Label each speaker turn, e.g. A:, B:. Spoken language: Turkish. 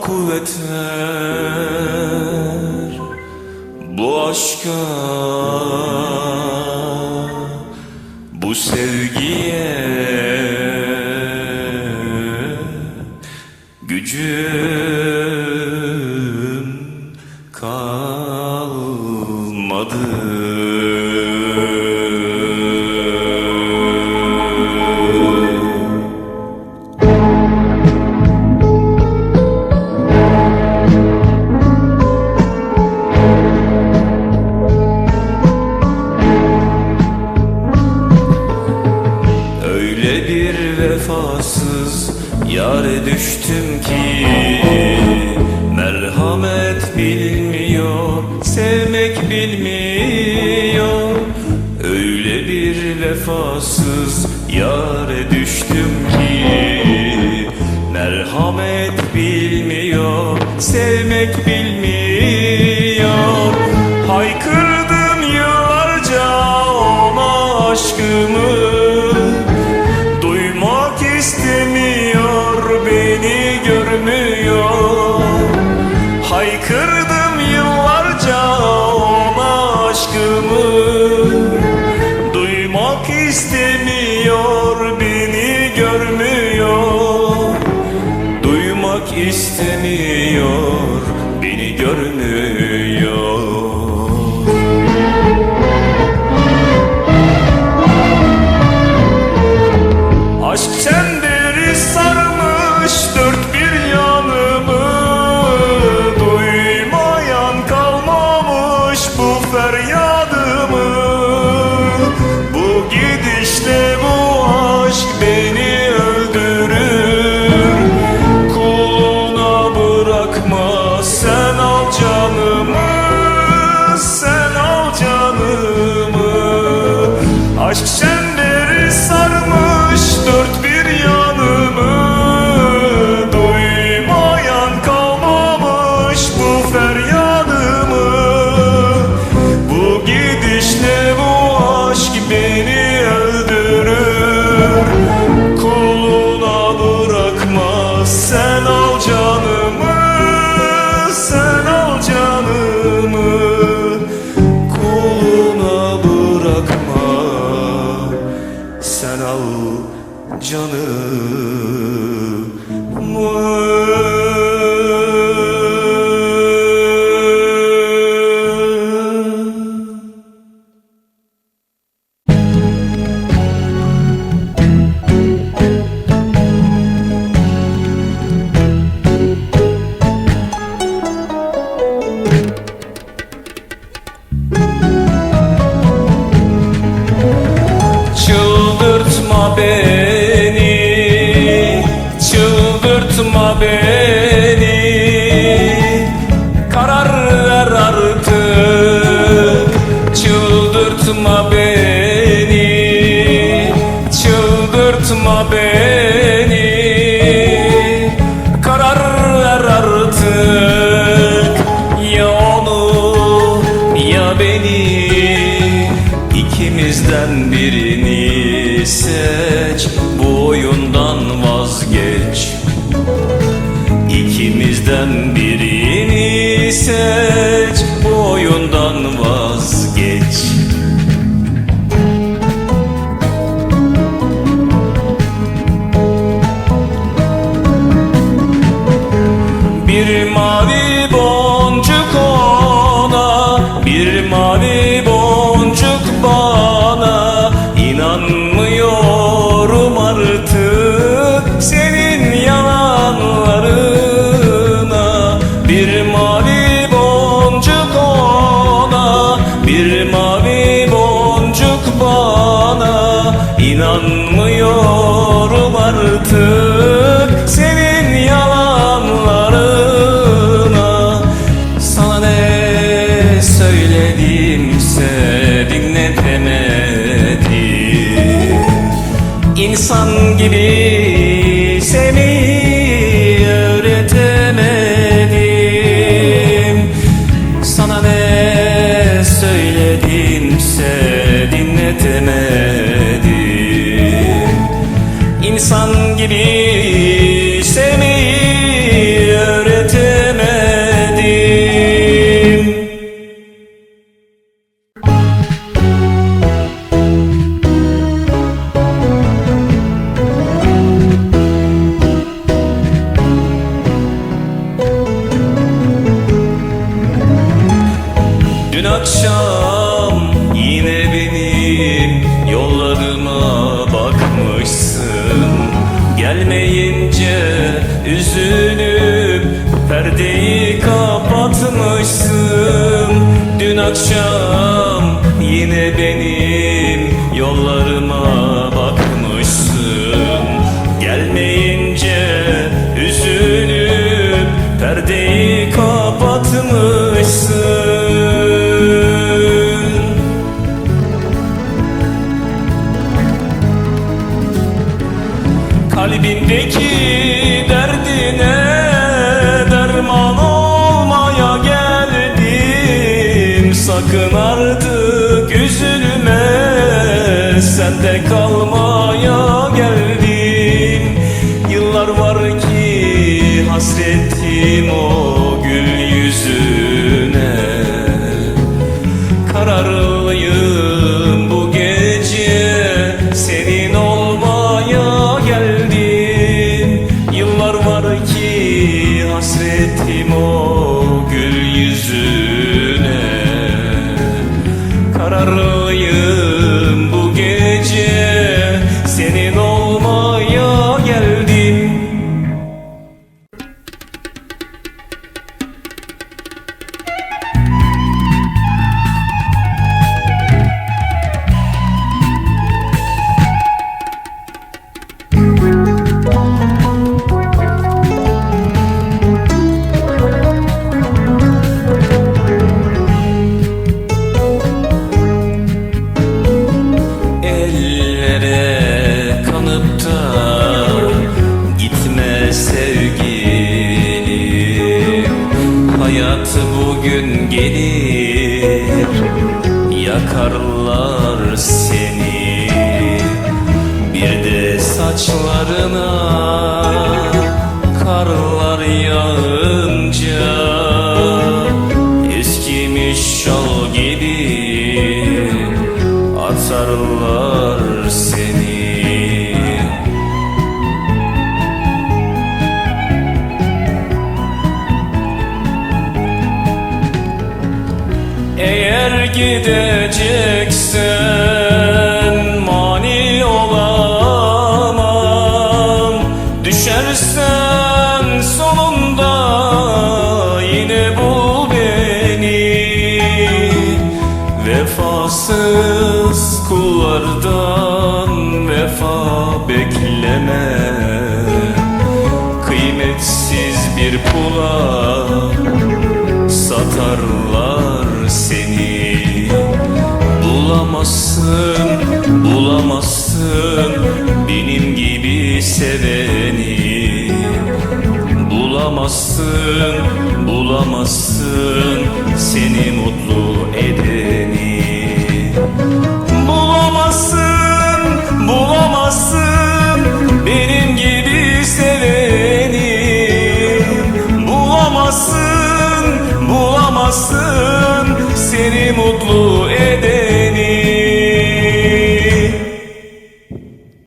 A: kuvvet ver Bu aşka Bu sevgiye Gücüm kalmadı. Öyle bir vefasız yare düştüm ki Merhamet bilmiyor, sevmek bilmiyor. Öyle bir vefasız yare düştüm ki Merhamet bilmiyor, sevmek bilmiyor. görünüyor sarmış dört bir yanımı. beni. Çıldırtma beni. Bundan vazgeç. İkimizden birini seç. Bu oyundan vazgeç. Bir mavi gibi seni öğretemedim. Sana ne söyledimse dinletemedim. İnsan gibi kapatmışsın Dün akşam yine benim yollarıma bakmışsın. Gelmeyince üzülüp perdeyi kapatmışsın. Kalbindeki sende kalmaya geldim. Yıllar var ki hasretim o gül yüzüne. Kararlıyım bu gece senin olmaya geldim. Yıllar var ki hasretim o yakarlar seni. Bir de saçlarına gideceksen mani olamam. Düşersen sonunda yine bul beni. Vefasız kullardan vefa bekleme. Kıymetsiz bir pula satarlar seni Bulamazsın, bulamazsın. Benim gibi seveni Bulamazsın, bulamazsın. Seni mutlu edeni